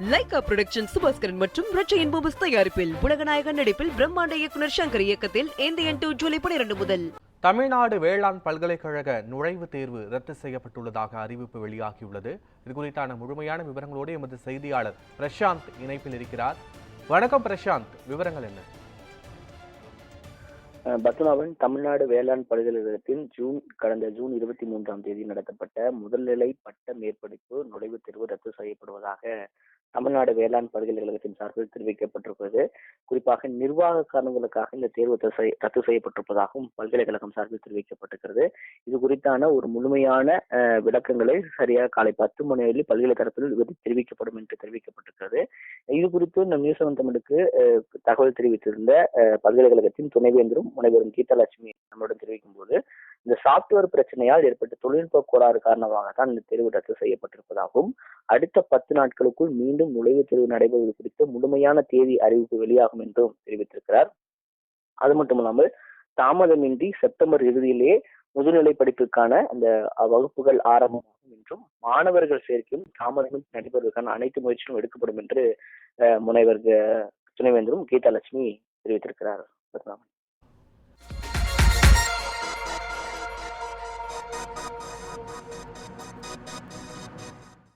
Lyca production Subaskaran மற்றும் ரச்சையின் பூபஸ் தயாரிப்பில் உலகநாயகன் நடிப்பில் பிரம்மாண்ட இயக்குனர் சங்கர் இயக்கத்தில் இந்தியன் டூ ஜூலை பனிரெண்டு முதல். தமிழ்நாடு வேளாண் பல்கலைக்கழக நுழைவுத் தேர்வு ரத்து செய்யப்பட்டுள்ளதாக அறிவிப்பு வெளியாகியுள்ளது. இது குறித்தான முழுமையான விவரங்களோடு எமது செய்தியாளர் பிரசாந்த் இணைப்பில் இருக்கிறார். வணக்கம் பிரசாந்த் விவரங்கள் என்ன? அஹ் பத்மநாபன் தமிழ்நாடு வேளாண் பல்கலைக்கழகத்தின் ஜூன் கடந்த ஜூன் இருபத்தி மூன்றாம் தேதி நடத்தப்பட்ட முதல்நிலை பட்ட மேற்படிப்பு நுழைவுத் தேர்வு ரத்து செய்யப்படுவதாக தமிழ்நாடு வேளாண் பல்கலைக்கழகத்தின் சார்பில் தெரிவிக்கப்பட்டிருக்கிறது. குறிப்பாக நிர்வாக காரணங்களுக்காக இந்த தேர்வு ரத்து செய்- ரத்து செய்யப்பட்டிருப்பதாகவும் பல்கலைக்கழகம் சார்பில் தெரிவிக்கப்பட்டிருக்கிறது. இது குறித்தான ஒரு முழுமையான விளக்கங்களை சரியாக காலை பத்து மணி அளவில் பல்கலைக்கழகத்தில் தெரிவிக்கப்படும் என்று தெரிவிக்கப்பட்டிருக்கிறது. இது குறித்து நம் நியூஸ் தமிழுக்கு தகவல் தெரிவித்திருந்த பல்கலைக்கழகத்தின் துணைவேந்தரும் முனைவரும் கீதாலட்சுமி நம்மிடம் தெரிவிக்கும் போது இந்த சாப்ட்வேர் பிரச்சனையால் ஏற்பட்ட தொழில்நுட்ப கோளாறு காரணமாக தான் இந்த தேர்வு ரத்து செய்யப்பட்டிருப்பதாகவும் அடுத்த பத்து நாட்களுக்குள் மீண்டும் நுழைவுத் தேர்வு நடைபெறுவது குறித்து முழுமையான தேதி அறிவிப்பு வெளியாகும் என்றும் தெரிவித்திருக்கிறார். அது மட்டுமல்லாமல் தாமதமின்றி செப்டம்பர் இறுதியிலேயே முதுநிலை படிப்புக்கான அந்த வகுப்புகள் ஆரம்பமாகும் என்றும் மாணவர்கள் சேர்க்கையும் தாமதமின்றி நடைபெறுவதற்கான அனைத்து முயற்சிகளும் எடுக்கப்படும் என்று அஹ், முனைவர் துணைவேந்தரும் கீதாலட்சுமி தெரிவித்திருக்கிறார். பத்மநாபன்.